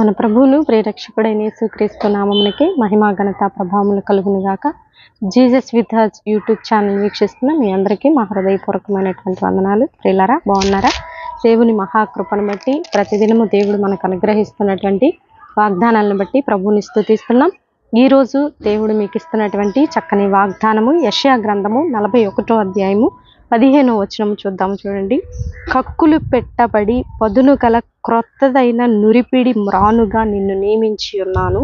మన ప్రభువును ప్రేరక్షకుడైన యేసుక్రీస్తు నామమునకి మహిమా ఘనత ప్రభావములు కలుగునిగాక. Jesus Jesus with Haj YouTube channel వీక్షిస్తున్న మీ అందరికీ మా హృదయపూర్వకమైనటువంటి వందనాలు. ప్రియులారా బాగున్నారా? దేవుని మహాకృపను బట్టి ప్రతిదినము దేవుడు మనకు అనుగ్రహిస్తున్నటువంటి వాగ్దానాలను బట్టి ప్రభువుని స్థుతిస్తున్నాం ఈ రోజు దేవుడు మీకు ఇస్తున్నటువంటి చక్కని వాగ్దానము యషయా గ్రంథము నలభై ఒకటో అధ్యాయము పదిహేను వచనం చూద్దాము చూడండి. కక్కులు పెట్టబడి పదును గల క్రొత్తదైన నురిపిడి మ్రానుగా నిన్ను నియమించి ఉన్నాను.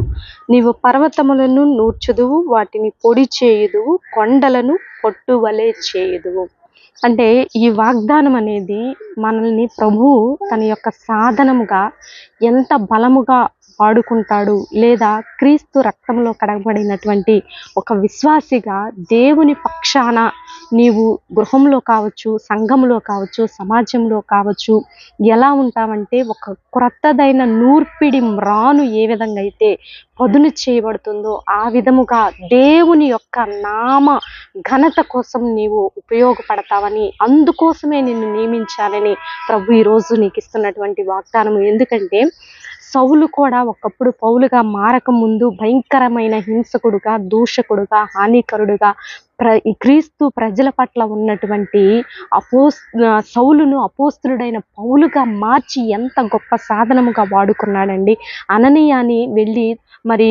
నీవు పర్వతములను నూర్చుదువు వాటిని పొడి చేయుదువు కొండలను పొట్టువలే చేయుదువు. అంటే ఈ వాగ్దానం అనేది మనల్ని ప్రభువు తన యొక్క సాధనముగా ఎంత బలముగా వాడుకుంటాడు. లేదా క్రీస్తు రక్తంలో కడగబడినటువంటి ఒక విశ్వాసిగా దేవుని పక్షాన నీవు గృహంలో కావచ్చు సంఘంలో కావచ్చు సమాజంలో కావచ్చు ఎలా ఉంటామంటే ఒక క్రొత్తదైన నూర్పిడి మ్రాను ఏ విధంగా అయితే పదును చేయబడుతుందో ఆ విధముగా దేవుని యొక్క నామ ఘనత కోసం నీవు ఉపయోగపడతావని అందుకోసమే నిన్ను నియమించాలని ప్రభు ఈరోజు నీకు ఇస్తున్నటువంటి వాగ్దానం ఎందుకంటే సౌలు కూడా ఒకప్పుడు పౌలుగా మారకముందు భయంకరమైన హింసకుడుగా దూషకుడుగా హానికరుడుగా ప్ర క్రీస్తు ప్రజల పట్ల ఉన్నటువంటి అపోస్ సౌలును అపోస్తులుడైన పౌలుగా మార్చి ఎంత గొప్ప సాధనముగా వాడుకున్నాడండి. అననీయాని వెళ్ళి మరి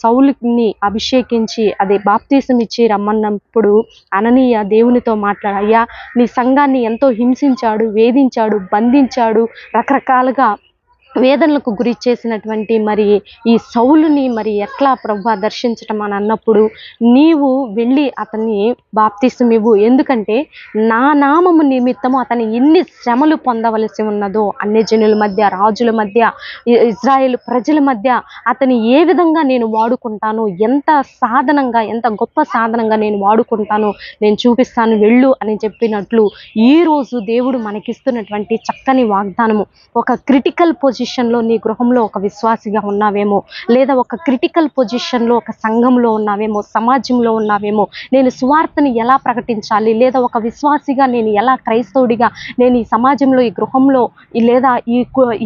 సౌలుని అభిషేకించి అదే బాప్తీసం ఇచ్చి రమ్మన్నప్పుడు అననీయ దేవునితో మాట్లాడ అయ్యా నీ సంఘాన్ని ఎంతో హింసించాడు వేధించాడు బంధించాడు రకరకాలుగా వేదనలకు గురి చేసినటువంటి మరి ఈ సౌలుని మరి ఎట్లా ప్రభు దర్శించటం అని అన్నప్పుడు నీవు వెళ్ళి అతన్ని బాప్తిసం ఇవ్వు. ఎందుకంటే నా నామము నిమిత్తము అతని ఎన్ని శ్రమలు పొందవలసి ఉన్నదో అన్ని జనుల మధ్య రాజుల మధ్య ఇజ్రాయేల్ ప్రజల మధ్య అతని ఏ విధంగా నేను వాడుకుంటాను ఎంత సాధనంగా ఎంత గొప్ప సాధనంగా నేను వాడుకుంటాను నేను చూపిస్తాను వెళ్ళు అని చెప్పినట్లు ఈ రోజు దేవుడు మనకిస్తున్నటువంటి చక్కని వాగ్దానము. ఒక క్రిటికల్ పొజిషన్ పొజిషన్లో నీ గృహంలో ఒక విశ్వాసిగా ఉన్నావేమో లేదా ఒక క్రిటికల్ పొజిషన్లో ఒక సంఘంలో ఉన్నావేమో సమాజంలో ఉన్నావేమో నేను సువార్తని ఎలా ప్రకటించాలి లేదా ఒక విశ్వాసిగా నేను ఎలా క్రైస్తవుడిగా నేను ఈ సమాజంలో ఈ గృహంలో లేదా ఈ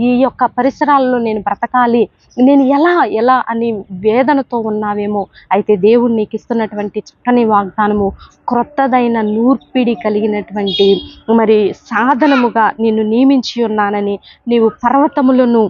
ఈ యొక్క పరిసరాల్లో నేను బ్రతకాలి నేను ఎలా ఎలా అని వేదనతో ఉన్నావేమో అయితే దేవుడు నీకు ఇస్తున్నటువంటి చక్కని వాగ్దానము క్రొత్తదైన నూర్పిడి కలిగినటువంటి మరి సాధనముగా నిన్ను నియమించి ఉన్నానని నీవు పర్వతములను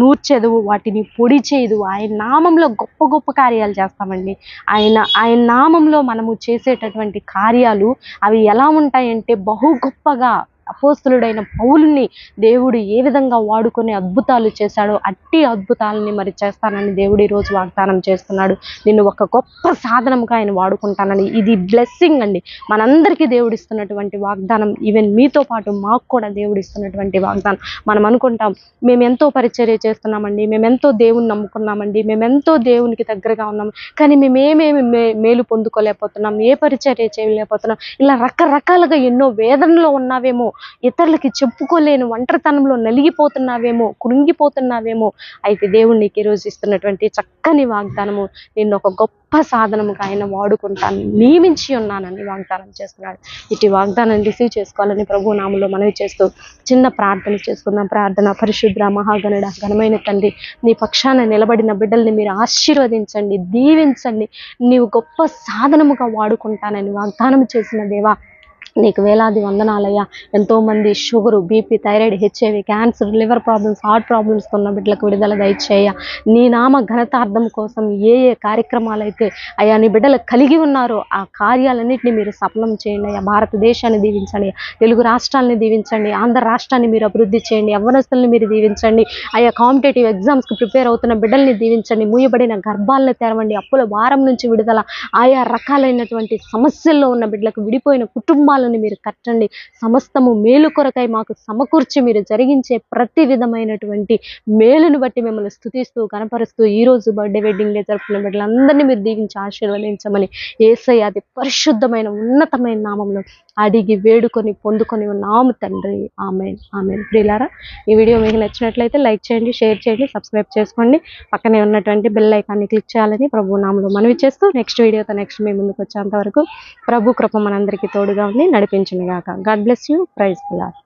నూర్చదు వాటిని పొడి చేయదు ఆయన నామంలో గొప్ప గొప్ప కార్యాలు చేస్తామండి. ఆయన ఆయన నామంలో మనము చేసేటటువంటి కార్యాలు అవి ఎలా ఉంటాయంటే బహు గొప్పగా అపోస్తులుడైన పౌలుని దేవుడు ఏ విధంగా వాడుకొని అద్భుతాలు చేశాడో అట్టి అద్భుతాలని మరి చేస్తానని దేవుడు ఈరోజు వాగ్దానం చేస్తున్నాడు. నిన్ను ఒక గొప్ప సాధనంగా ఆయన వాడుకుంటానని. ఇది బ్లెస్సింగ్ అండి. మనందరికీ దేవుడు ఇస్తున్నటువంటి వాగ్దానం. ఈవెన్ మీతో పాటు మాకు కూడా దేవుడు ఇస్తున్నటువంటి వాగ్దానం. మనం అనుకుంటాం మేము ఎంతో పరిచర్య చేస్తున్నామండి మేము ఎంతో దేవుని నమ్ముకున్నామండి మేము ఎంతో దేవునికి దగ్గరగా ఉన్నాం కానీ మేము ఏమేమి మేలు పొందుకోలేకపోతున్నాం ఏ పరిచర్య చేయలేకపోతున్నాం. ఇలా రకరకాలుగా ఎన్నో వేదనలో ఉన్నావేమో ఇతరులకి చెప్పుకోలేని ఒంటరితనంలో నలిగిపోతున్నావేమో కృంగిపోతున్నావేమో అయితే దేవుడు నీకు ఈరోజు ఇస్తున్నటువంటి చక్కని వాగ్దానము నిన్ను ఒక గొప్ప సాధనముగా ఆయన వాడుకుంటాను నియమించి ఉన్నానని వాగ్దానం చేస్తున్నాడు. ఇటు వాగ్దానం రిసీవ్ చేసుకోవాలని ప్రభు నామంలో మనవి చేస్తూ చిన్న ప్రార్థన చేసుకుందాం. ప్రార్థన పరిశుద్ర మహాగణుడ ఘనమైన తండ్రి నీ పక్షాన నిలబడిన బిడ్డల్ని మీరు ఆశీర్వదించండి దీవించండి నీవు గొప్ప సాధనముగా వాడుకుంటానని వాగ్దానం చేసిన దేవా నీకు వేలాది వందనాలయ్యా. ఎంతోమంది sugar BP thyroid HIV cancer liver problems heart problems ఉన్న బిడ్డలకు విడుదల దయచేయ నీ నామ ఘనతార్థం కోసం ఏ ఏ కార్యక్రమాలు అయితే అయ్యా నీ బిడ్డలు కలిగి ఉన్నారో ఆ కార్యాలన్నింటినీ మీరు సఫలం చేయండి అయ్యా. భారతదేశాన్ని దీవించండి తెలుగు రాష్ట్రాలని దీవించండి ఆంధ్ర రాష్ట్రాన్ని మీరు అభివృద్ధి చేయండి యవ్వనస్తుల్ని మీరు దీవించండి అయ్యా కాంపిటేటివ్ ఎగ్జామ్స్కి ప్రిపేర్ అవుతున్న బిడ్డల్ని దీవించండి మూయబడిన గర్భాలను తెరవండి అప్పుల భారం నుంచి విడుదల ఆయా రకాలైనటువంటి సమస్యల్లో ఉన్న బిడ్డలకు విడిపోయిన కుటుంబాలు అవసరాలను మీరు కట్టండి. సమస్తము మేలు కొరకై మాకు సమకూర్చి మీరు జరిగించే ప్రతి విధమైనటువంటి మేలును బట్టి మిమ్మల్ని స్థుతిస్తూ కనపరుస్తూ ఈ రోజు బర్త్డే వెడ్డింగ్ డే జరుపుకున్న బిడ్డలందరినీ మీరు దీవించి ఆశీర్వదించమని ఏసై అది పరిశుద్ధమైన ఉన్నతమైన నామంలో అడిగి వేడుకొని పొందుకొని ఉన్నాము తండ్రి. ఆమె ఆమె ప్రియులారా ఈ వీడియో మీకు నచ్చినట్లయితే లైక్ చేయండి షేర్ చేయండి సబ్స్క్రైబ్ చేసుకోండి. పక్కనే ఉన్నటువంటి బెల్ ఐకాన్ని క్లిక్ చేయాలని ప్రభు నామంలో మనవి చేస్తూ నెక్స్ట్ వీడియోతో నెక్స్ట్ మీ ముందుకు వచ్చేంత వరకు ప్రభు కృప మనందరికీ తోడుగా ఉంది నడిపించునుగాక గాడ్ బ్లెస్ యూ ప్రైజ్ పిల్లలు